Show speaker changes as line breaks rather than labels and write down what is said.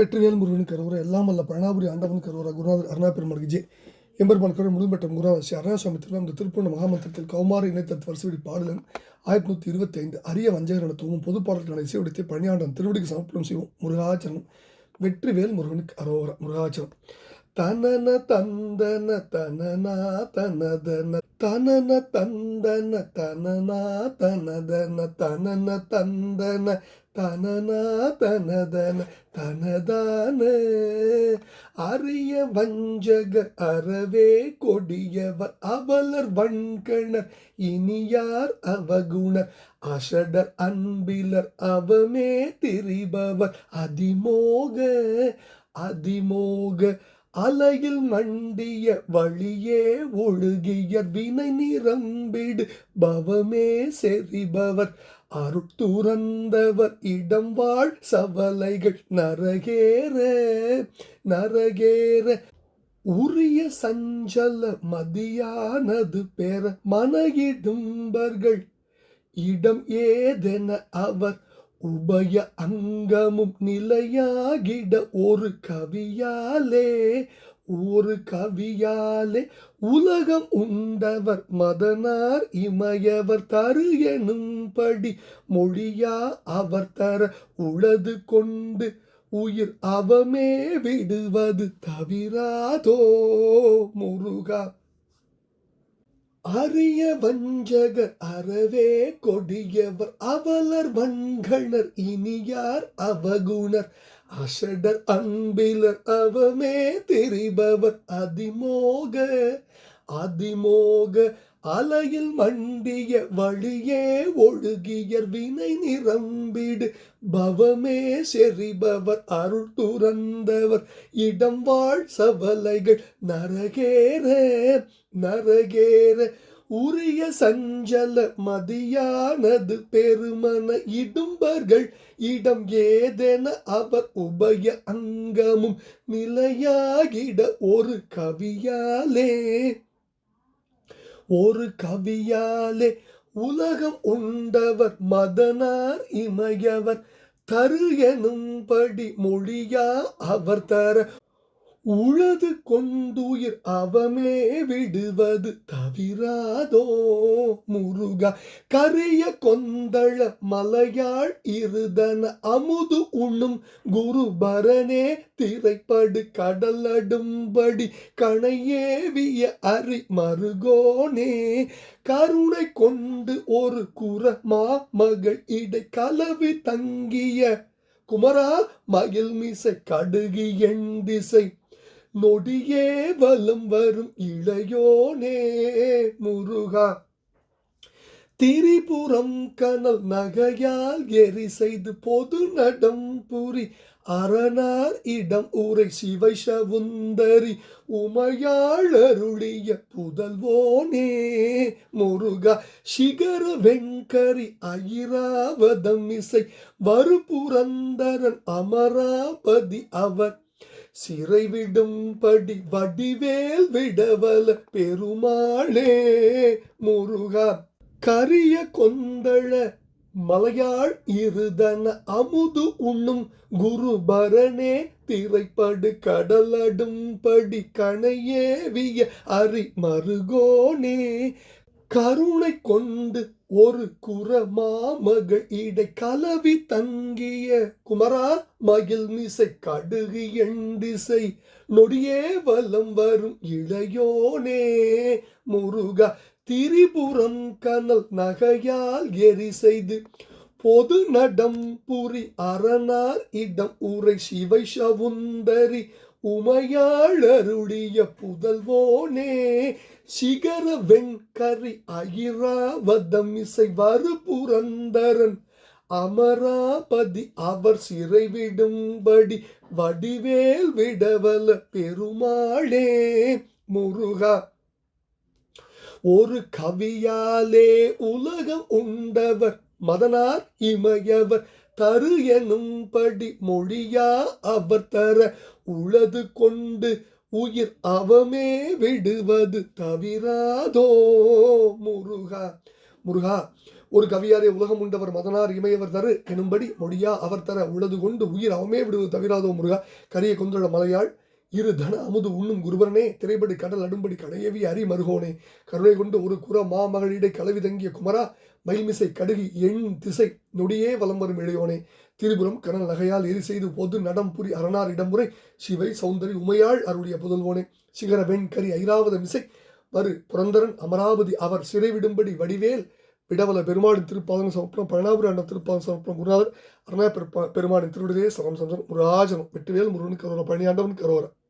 வெற்றிவேல் முருகன் கருவற எல்லாம் அல்ல பழனாபுரி ஆண்டவன் கருவற குருநாதர் அருணா பெருமாள் விஜய் எம்பெருமான் கருவன் முழுபெற்ற குருநாதர் ஸ்ரீ அருணாசுவாமி திருவிழா இந்த திருப்பூர்ண மகாமந்திரத்தில் கௌமார இணைத்தத் வரிசைவடி பாடலன் ஆயிரத்தி நூற்றி இருபத்தி ஐந்து அரிய வஞ்சகர் என தூங்கும் பொது பாடல்களை இசையுடைத்து பணியாண்டன் திருவடிக்கு சமர்ப்பணம் செய்வோம். முருகாச்சரணம். வெற்றிவேல் முருகனுக்கு அரோகர முருகாச்சரணம். தனன தந்தன தனனா தனதன தனன தந்தன தனனா தனதன தனன தந்தன தனனா தனதன தனதான. அரிய வஞ்சக அறவே கொடியவர் அவலர் வண்கணர் இனியார் அவகுணர் அஷடர் அன்பிலர் அவமே திரிபவர் அதிமோக அதிமோக அலையில் மண்டிய வழியே ஒழுகிய வினை நிரம்பிடு. பவமே செறிபவர் அருட்டுறந்தவர் இடம் வாழ் சவலைகள். நரகேற நரகேற உரிய சஞ்சல மதியானது பெற மனகிடும்பர்கள். இடம் ஏதென அவர் உபய அங்கமும் நிலையாகிட ஒரு கவியாலே ஒரு கவியாலே உலகம் உண்டவர் மதனார் இமயவர் தரு எனும்படி மொழியா அவர் தர உளது கொண்டு உயிர் அவமே விடுவது தவிராதோ முருகா அரிய வஞ்சக அறவே கொடியவர் அவலர் வன்கணர் இனியார் அவகுணர். அசடர் அன்பிலர் அவமே தெரிபவர் அதிமோக அதிமோக அலையில் மண்டிய வழியே ஒழுகியர் வினை நிரம்பிடு. பவமே செறிபவர் அருள் துறந்தவர். இடம் வாழ் சவலைகள் நரகேற நரகேற உரிய சஞ்சல மதியானது பெருமன இடும்பர்கள். இடம் ஏதென அவர் உபய அங்கமும் நிலையாகிட ஒரு கவியாலே. ஒரு கவியாலே உலகம் உண்டவர் மதனார் இமையவர் தரு எனும்படி மொழியா அவர் தர உழது கொண்டுயிர் அவமே விடுவது தவிராதோ? முருகா கரிய கொந்தள மலையாள் இருதன அமுது உண்ணும் குருபரனே திரைப்படு கடலடும்படி கணையேவிய அரி மருகோனே. கருணை கொண்டு ஒரு குர மகள் இடை கலவி தங்கிய குமரா மகிழ் மிசை கடுகி எண் திசை நொடியே வலம் வரும் இளையோனே முருகா. திரிபுரம் கனல் நகையால் எரி செய்து பொது நடம் புரி. அரணார் இடம் உரை சிவை சவுந்தரி. உமையாள் அருளிய புதல்வோனே முருகா. சிகர வெங்கரி ஐராவதம் இசை. வருபுரந்தரன் அமராபதி அவர் சிறை விடும்படி வடிவேல் விடவல பெருமாளே. முருகா கரிய கொந்தள மலையாள் இருதன அமுது உண்ணும் குரு பரணே திரைப்படு கடலடும் படி கணையேவிய அரி மருகோனே கருணை கொண்டு ஒரு குரமாமகள் இடை கலவி தங்கிய குமரா மகிழ் மிசை கடுகு எண்டிசை நொடியே வலம் வரும் இளையோனே. முருகா திரிபுரம் கனல் நகையால் எரி செய்து பொது நடம் புரி அரணார் இடம் உரை சிவை சவுந்தரி உமையாளருடைய புதல்வோனே சிகர வெண்கரி அகிராவதம் இசை வரு புரந்தரன் அமராபதி அவர் சிறை விடும்படி வடிவேல் விடவல பெருமாளே முருகா. ஒரு கவியாலே உலகம் உண்டவர் மதனார் இமையவர் தரு எனும்படி மொழியா அவர் தர உளது கொண்டு உயிர் அவமே விடுவது தவிராதோ? முருகா முருகா ஒரு கவியாரே உலகம் உண்டவர் மதனார் இமையவர் தரு எனும்படி மொழியா அவர் தர உளது கொண்டு உயிர் அவமே விடுவது தவிராதோ முருகா? கரிய கொந்துள்ள மலையாள் இரு தன அமுது உண்ணும் குருபரனே திரைப்படி கடல் அடும்படி கடையவி அரி மருகோனே. கருணை கொண்டு ஒரு குர மாமகளிடை கலவி தங்கிய குமரா மயில்மிசை கடுகி எண் திசை நொடியே வலம் வரும் இளையோனே. திரிபுரம் கனல் நகையால் எரி செய்து பொது நடம் புரி அரணார் இடமுறை சிவை சௌந்தரி உமையாள் அருடைய புதல்வோனே. சிகர வெண்கரி ஐராவத மிசை வரு புரந்தரன் அமராவதி அவர் சிறைவிடும்படி வடிவேல் விடவல பெருமாளின் திருப்பாதன சமர்ப்பணம் பழனாபுரி அண்ணன் திருப்பாதன சமர்ப்பணம் குருநாதர் அருணா பெருமாளின் திருவிடலே சரம் சந்திரன் முருகாஜனம் வெட்டுவேல் முருகன் கரோர பழனியாண்டவன் கரோர.